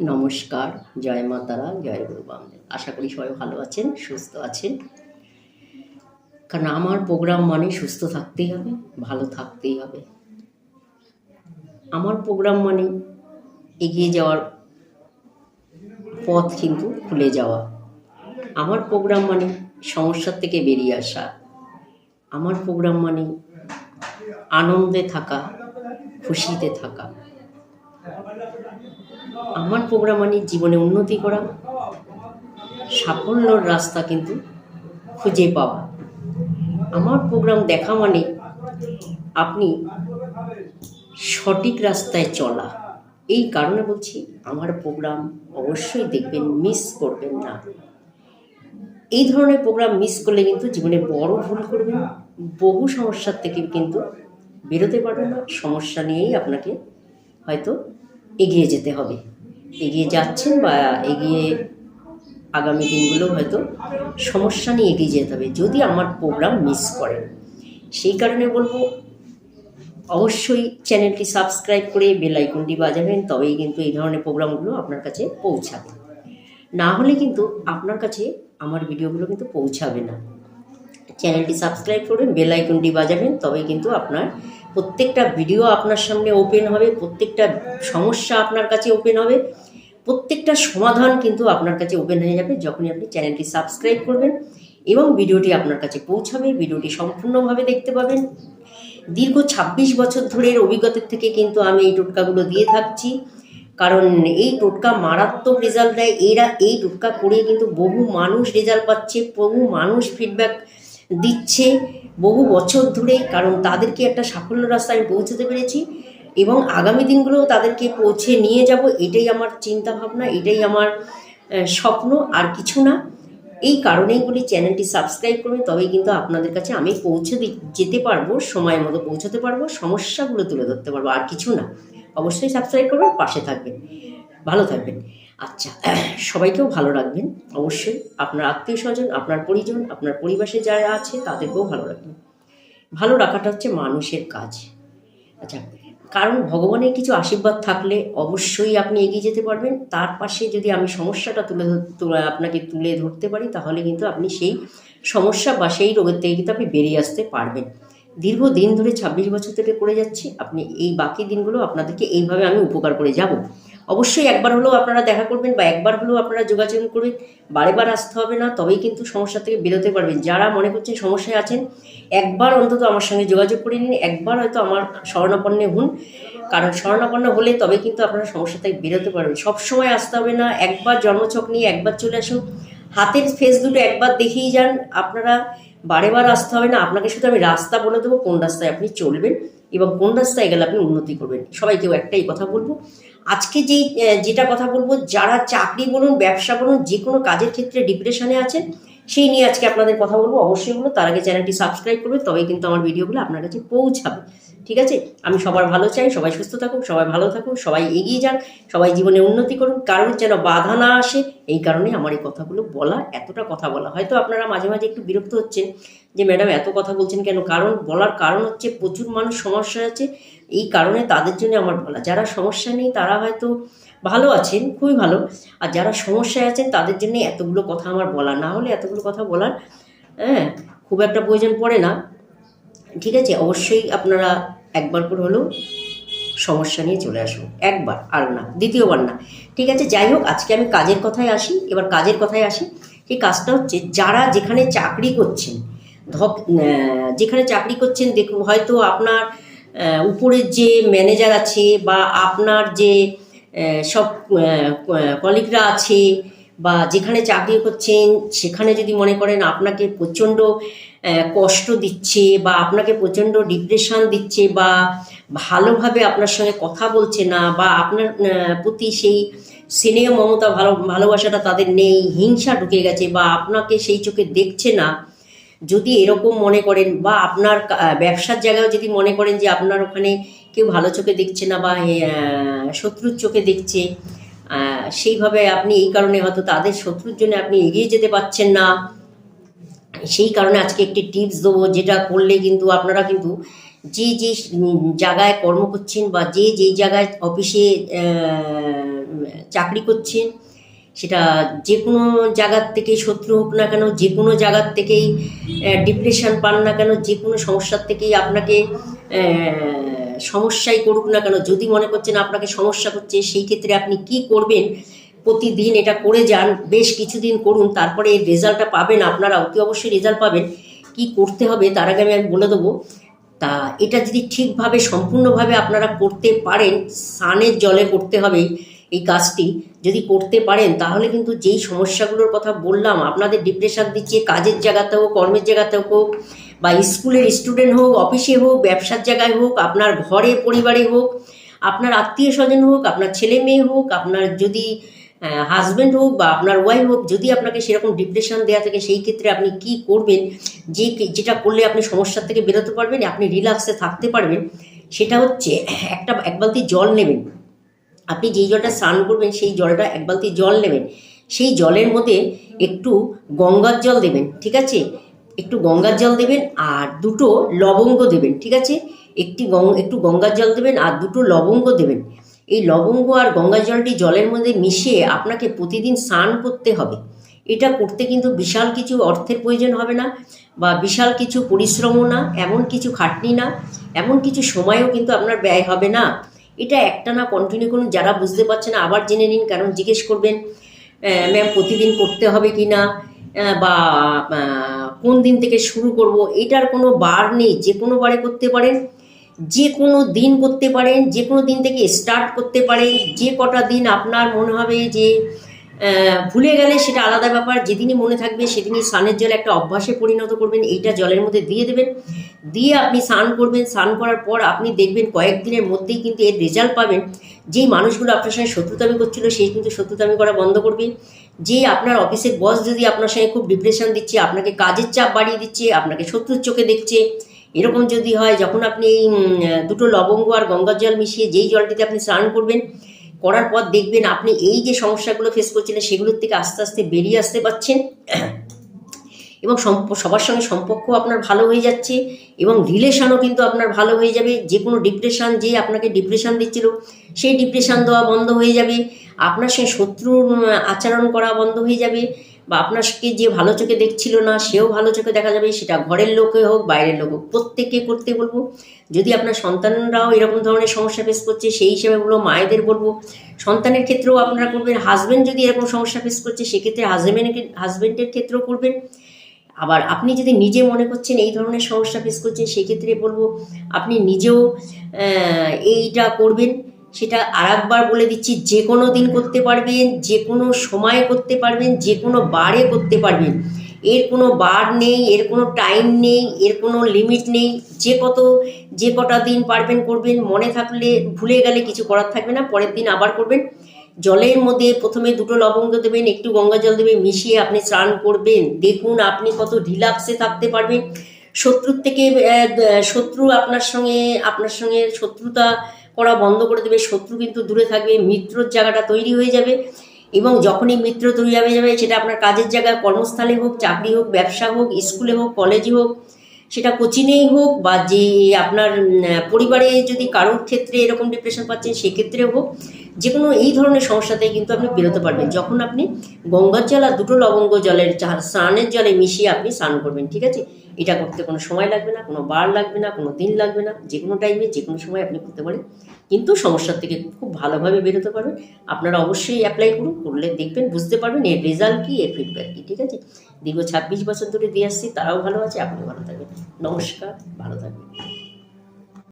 নমস্কার, জয় মা তারা, জয় গুরু বামদেব। আশা করি সবাই ভালো আছেন, সুস্থ আছেন। কারণ আমার প্রোগ্রাম মানে সুস্থ থাকতেই হবে, ভালো থাকতেই হবে। আমার প্রোগ্রাম মানে এগিয়ে যাওয়ার পথ কিন্তু খুলে যাওয়া। আমার প্রোগ্রাম মানে সমস্যার থেকে বেরিয়ে আসা। আমার প্রোগ্রাম মানে আনন্দে থাকা, খুশিতে থাকা। আমার প্রোগ্রাম মানে জীবনে উন্নতি করা, সাফল্যর রাস্তা কিন্তু খুঁজে পাওয়া। আমার প্রোগ্রাম দেখা মানে আপনি সঠিক রাস্তায় চলা। এই কারণে বলছি, আমার প্রোগ্রাম অবশ্যই দেখবেন মিস করবেন না। এই ধরনের প্রোগ্রাম মিস করলে কিন্তু জীবনে বড় ভুল করবেন, বহু সমস্যার থেকে কিন্তু বেরোতে পারবেন না, সমস্যা নিয়েই আপনাকে হয়তো এগিয়ে যেতে হবে। এগিয়ে যাচ্ছেন বা এগিয়ে আগামী দিনগুলো হয়তো সমস্যা নিয়ে এগিয়ে যেতে হবে, যদি আমার প্রোগ্রাম মিস করেন। সেই কারণে বলব, অবশ্যই চ্যানেলটি সাবস্ক্রাইব করে বেল বাজাবেন, তবেই কিন্তু এই ধরনের প্রোগ্রামগুলো আপনার কাছে পৌঁছাবে। না হলে কিন্তু আপনার কাছে আমার ভিডিওগুলো কিন্তু পৌঁছাবে না। চ্যানেলটি সাবস্ক্রাইব করবেন বেল বাজাবেন, তবেই কিন্তু আপনার প্রত্যেকটা ভিডিও আপনার সামনে ওপেন হবে, প্রত্যেকটা সমস্যা আপনার কাছে ওপেন হবে। প্রত্যেকটা সমাধান কিন্তু আপনার কাছে ওপেন হয়ে যাবে যখনই আপনি চ্যানেলটি সাবস্ক্রাইব করবেন এবং ভিডিওটি আপনার কাছে পৌঁছাবে, ভিডিওটি সম্পূর্ণভাবে দেখতে পাবেন। দীর্ঘ ২৬ বছর ধরের অভিজ্ঞতার থেকে কিন্তু আমি এই টোটকাগুলো দিয়ে থাকছি। কারণ এই টোটকা মারাত্মক রেজাল্ট দেয়। এরা এই টোটকা করে কিন্তু বহু মানুষ রেজাল্ট পাচ্ছে, বহু মানুষ ফিডব্যাক দিচ্ছে বহু বছর ধরে। কারণ তাদেরকে একটা সাফল্য রাস্তায় আমি পৌঁছতে পেরেছি। এবং আগামী দিনগুলোও তাদেরকে পৌঁছে নিয়ে যাব, এটাই আমার চিন্তা ভাবনা এটাই আমার স্বপ্ন, আর কিছু না। এই কারণেই বলি চ্যানেলটি সাবস্ক্রাইব করবেন তবেই কিন্তু আপনাদের কাছে আমি পৌঁছে যেতে পারব সময় মতো পৌঁছাতে পারব, সমস্যাগুলো তুলে ধরতে পারব, আর কিছু না। অবশ্যই সাবস্ক্রাইব করবেন, পাশে থাকবেন, ভালো থাকবেন। আচ্ছা সবাইকেও ভালো রাখবেন, অবশ্যই। আপনার আত্মীয় স্বজন আপনার পরিজন, আপনার পরিবেশে যারা আছে, তাদেরকেও ভালো রাখবেন। ভালো রাখাটা হচ্ছে মানুষের কাজ। আচ্ছা কারণ ভগবানের কিছু আশীর্বাদ থাকলে অবশ্যই আপনি এগিয়ে যেতে পারবেন। তার পাশে যদি আমি সমস্যাটা তুলে আপনাকে তুলে ধরতে পারি, তাহলে কিন্তু আপনি সেই সমস্যা বা সেই রোগের থেকে কিন্তু আপনি বেরিয়ে আসতে পারবেন। দীর্ঘদিন ধরে ছাব্বিশ বছর থেকে করে যাচ্ছি। আপনি এই বাকি দিনগুলো আপনাদেরকে এইভাবে আমি উপকার করে যাব। অবশ্যই একবার হলেও আপনারা দেখা করবেন বা একবার হলেও আপনারা যোগাযোগ করবেন। বারে বার আসতে হবে না, তবেই কিন্তু সমস্যা থেকে বেরোতে পারবেন। যারা মনে করছেন সমস্যায় আছেন, একবার অন্তত আমার সঙ্গে যোগাযোগ করে নিন। একবার হয়তো আমার শরণাপন্নে হন। কারণ শরণাপন্ন হলে তবে কিন্তু আপনারা সমস্যা থেকে বেরোতে পারবেন। সবসময় আসতে হবে না, একবার জন্মছক নিয়ে একবার চলে আসুন। হাতের ফেস দুটো একবার দেখেই যান। আপনারা বারে বার আসতে হবে না। আপনাকে শুধু আমি রাস্তা বলে দেবো, কোন রাস্তায় আপনি চলবেন এবং কোন রাস্তায় গেলে আপনি উন্নতি করবেন। সবাইকেও একটাই কথা বলব আজকে যেই যেটা কথা বলব, যারা চাকরি বলুন, ব্যবসা বলুন, যে কোনো কাজের ক্ষেত্রে ডিপ্রেশনে আছেন, সেই নিয়ে আজকে আপনাদের কথা বলব। অবশ্যই বলব, তার আগে চ্যানেলটি সাবস্ক্রাইব করবে, তবেই কিন্তু আমার ভিডিওগুলো আপনার কাছে পৌঁছাবে। ঠিক আছে? আমি সবার ভালো চাই, সবাই সুস্থ থাকুক, সবাই ভালো থাকুক, সবাই এগিয়ে যান সবাই জীবনে উন্নতি করুন কারোর যেন বাধা না আসে, এই কারণে আমার এই কথাগুলো বলা, এতটা কথা বলা। হয়তো আপনারা মাঝে মাঝে একটু বিরক্ত হচ্ছেন যে, ম্যাডাম এত কথা বলছেন কেন? কারণ, বলার কারণ হচ্ছে প্রচুর মানুষ সমস্যা আছে এই কারণে তাদের জন্য আমার বলা যারা সমস্যা নেই, তারা হয়তো ভালো আছেন, খুবই ভালো। আর যারা সমস্যায় আছেন, তাদের জন্য এতগুলো কথা আমার বলা, না হলে এতগুলো কথা বলার হ্যাঁ খুব একটা প্রয়োজন পড়ে না। ঠিক আছে, অবশ্যই আপনারা একবার করে হলেও সমস্যা নিয়ে চলে আসুন। একবার, আর না, দ্বিতীয়বার না। ঠিক আছে, যাই হোক, আজকে আমি কাজের কথায় আসি, এবার কাজের কথায় আসি। সেই কাজটা হচ্ছে যারা যেখানে চাকরি করছেন, ধক যেখানে চাকরি করছেন, দেখুন, হয়তো আপনার উপরের যে ম্যানেজার আছে বা আপনার যে সব কলিগরা আছে বা যেখানে চাকরি করছেন, সেখানে যদি মনে করেন আপনাকে প্রচণ্ড কষ্ট দিচ্ছে বা আপনাকে প্রচণ্ড ডিপ্রেশন দিচ্ছে বা ভালোভাবে আপনার সঙ্গে কথা বলছে না বা আপনার প্রতি সেই স্নেহ, মমতা, ভালো, ভালোবাসাটা তাদের নেই, হিংসা ঢুকে গেছে বা আপনাকে সেই চোখে দেখছে না যদি এরকম মনে করেন বা আপনার ব্যবসার জায়গায় যদি মনে করেন যে আপনার ওখানে কেউ ভালো চোখে দেখছে না বা শত্রুর চোখে দেখছে সেইভাবে আপনি এই কারণে হয়তো তাদের শত্রুর জন্য আপনি এগিয়ে যেতে পারছেন না। সেই কারণে আজকে একটি টিপস দেবো যেটা করলে কিন্তু আপনারা কিন্তু যে যে জায়গায় কর্ম করছেন বা যে যেই জায়গায় অফিসে চাকরি করছেন সেটা যে কোনো জায়গার থেকে শত্রু হোক না কেন যে কোনো জায়গার থেকেই ডিপ্রেশন পান না কেন যে কোনো সমস্যার থেকেই আপনাকে সমস্যাই করুক না কেন, যদি মনে করছেন আপনাকে সমস্যা করছে সেই ক্ষেত্রে আপনি কি করবেন? প্রতিদিন এটা করে যান, বেশ কিছুদিন করুন, তারপরে এর রেজাল্টটা পাবেন আপনারা অতি অবশ্যই রেজাল্ট পাবেন। কি করতে হবে তার আগে আমি আমি বলে দেবো। তা এটা যদি ঠিকভাবে, সম্পূর্ণভাবে আপনারা করতে পারেন সানের জলে করতে হবে। এই কাজটি যদি করতে পারেন, তাহলে কিন্তু যেই সমস্যাগুলোর কথা বললাম, আপনাদের ডিপ্রেশন দিচ্ছে, কাজের জায়গাতে হোক, কর্মের জায়গাতে হোক, বা স্কুলের স্টুডেন্ট হোক অফিসে হোক, ব্যবসার জায়গায় হোক, আপনার ঘরে, পরিবারে হোক, আপনার আত্মীয় স্বজন হোক, আপনার ছেলে মেয়ে হোক, আপনার যদি হাজব্যান্ড হোক, বা আপনার ওয়াইফ হোক, যদি আপনাকে সেরকম ডিপ্রেশন দেওয়া থাকে, সেই ক্ষেত্রে আপনি কি করবেন? যে যেটা করলে আপনি সমস্যার থেকে বেরোতে পারবেন, আপনি রিল্যাক্সে থাকতে পারবেন, সেটা হচ্ছে, একটা, এক বালতি জল নেবেন। আপনি যেই জলটা স্নান করবেন, সেই জলটা এক বালতি জল নেবেন। সেই জলের মধ্যে একটু গঙ্গার জল দেবেন, ঠিক আছে? একটু গঙ্গার জল দেবেন আর দুটো লবঙ্গ দেবেন, ঠিক আছে? একটি একটু গঙ্গার জল দেবেন আর দুটো লবঙ্গ দেবেন। এই লবঙ্গ আর গঙ্গার জলটি জলের মধ্যে মিশিয়ে আপনাকে প্রতিদিন স্নান করতে হবে। এটা করতে কিন্তু বিশাল কিছু অর্থের প্রয়োজন হবে না বা বিশাল কিছু পরিশ্রমও না, এমন কিছু খাটনি না, এমন কিছু সময়ও কিন্তু আপনার ব্যয় হবে না। এটা একটা না কন্টিনিউ করুন, যারা বুঝতে পারছে না, আবার জেনে নিন কারণ জিজ্ঞেস করবেন ম্যাম প্রতিদিন করতে হবে কি না বা কোন দিন থেকে শুরু করব, এটার কোনো বার নেই, যে কোনো বারে করতে পারেন, যে কোনো দিন করতে পারেন, যে কোনো দিন থেকে স্টার্ট করতে পারেন, যে কটা দিন আপনার মনে হবে যে ভুলে গেলে সেটা আলাদা ব্যাপার, যেদিনই মনে থাকবে সেদিনই স্নানের জল একটা অভ্যাসে পরিণত করবেন, এইটা জলের মধ্যে দিয়ে দেবেন। দিয়ে আপনি স্নান করবেন, স্নান করার পর আপনি দেখবেন কয়েকদিনের মধ্যেই কিন্তু এর রেজাল্ট পাবেন। যেই মানুষগুলো আপনার সঙ্গে শত্রুতামি করছিল, সেই কিন্তু শত্রুতামি করা বন্ধ করবে। যে আপনার অফিসের বস যদি আপনার সঙ্গে খুব ডিপ্রেশন দিচ্ছে, আপনাকে কাজের চাপ বাড়িয়ে দিচ্ছে, আপনাকে শত্রুর চোখে দেখছে, এরকম যদি হয়, যখন আপনি এই দুটো লবঙ্গ আর গঙ্গার জল মিশিয়ে যেই জলটিতে আপনি স্নান করবেন, করার পর দেখবেন আপনি এই যে সমস্যাগুলো ফেস করছিলেন, সেগুলোর থেকে আস্তে আস্তে বেরিয়ে আসতে পারছেন। এবং সবার সঙ্গে সম্পর্ক আপনার ভালো হয়ে যাচ্ছে এবং রিলেশনও কিন্তু আপনার ভালো হয়ে যাবে। যে কোনো ডিপ্রেশন যে আপনাকে ডিপ্রেশান দিচ্ছিল, সেই ডিপ্রেশান দেওয়া বন্ধ হয়ে যাবে। আপনার সঙ্গে শত্রুর আচরণ করা বন্ধ হয়ে যাবে বা আপনাকে যে ভালো চোখে দেখছিল না, সেও ভালো চোখে দেখা যাবে। সেটা ঘরের লোকে হোক, বাইরের লোক হোক, প্রত্যেককে করতে বলব। যদি আপনার সন্তানরাও এরকম ধরনের সমস্যা ফেস করছে, সেই হিসেবে বলব, মায়েদের বলব, সন্তানের ক্ষেত্রেও আপনারা করবেন। হাজব্যান্ড যদি এরকম সমস্যা ফেস করছে, সেক্ষেত্রে হাজব্যান্ডের হাজব্যান্ডের ক্ষেত্রেও করবেন। আবার আপনি যদি নিজে মনে করছেন এই ধরনের সমস্যা ফেস করছেন, সেক্ষেত্রে বলব আপনি নিজেও এইটা করবেন। সেটা আর একবার বলে দিচ্ছি, যে কোনো দিন করতে পারবেন, যে কোনো সময়ে করতে পারবেন, যে কোনো বারে করতে পারবেন। এর কোনো বার নেই, এর কোনো টাইম নেই, এর কোনো লিমিট নেই। যে কত, যে কটা দিন পারবেন করবেন, মনে থাকলে, ভুলে গেলে কিছু করার থাকবে না, পরের দিন আবার করবেন। জলের মধ্যে প্রথমে দুটো লবঙ্গ দেবেন, একটু গঙ্গা জল দেবেন, মিশিয়ে আপনি স্নান করবেন। দেখুন আপনি কত রিল্যাক্সে থাকতে পারবেন। শত্রুর থেকে শত্রু আপনার সঙ্গে আপনার সঙ্গে শত্রুতা করা বন্ধ করে দেবে। শত্রু কিন্তু দূরে থাকবে, মিত্রর জায়গাটা তৈরি হয়ে যাবে এবং যখনই মিত্র তৈরি হয়ে যাবে, সেটা আপনার কাজের জায়গায় কর্মস্থলে হোক, চাকরি হোক, ব্যবসা হোক, স্কুলে হোক, কলেজে হোক, সেটা কোচিংয়েই হোক বা যে আপনার পরিবারে যদি কারোর ক্ষেত্রে এরকম ডিপ্রেশন পাচ্ছেন সেক্ষেত্রে হোক যে কোনো এই ধরনের সমস্যা থেকে কিন্তু আপনি বেরোতে পারবেন। যখন আপনি গঙ্গার জল আর দুটো লবঙ্গ জলের স্নানের জলে মিশিয়ে আপনি স্নান করবেন, ঠিক আছে? এটা করতে কোনো সময় লাগবে না, কোনো বার লাগবে না, কোনো দিন লাগবে না যে কোনো টাইমে যে কোনো সময় আপনি করতে পারেন। কিন্তু সমস্যার থেকে খুব ভালোভাবে বেরোতে পারবেন। আপনারা অবশ্যই অ্যাপ্লাই করুন, করলে দেখবেন, বুঝতে পারবেন এর রেজাল্ট কী, এর ফিডব্যাক কী, ঠিক আছে? দীর্ঘ ছাব্বিশ বছর ধরে দিয়ে আসছি, তারাও ভালো আছে, আপনিও ভালো থাকবেন। নমস্কার, ভালো থাকবেন।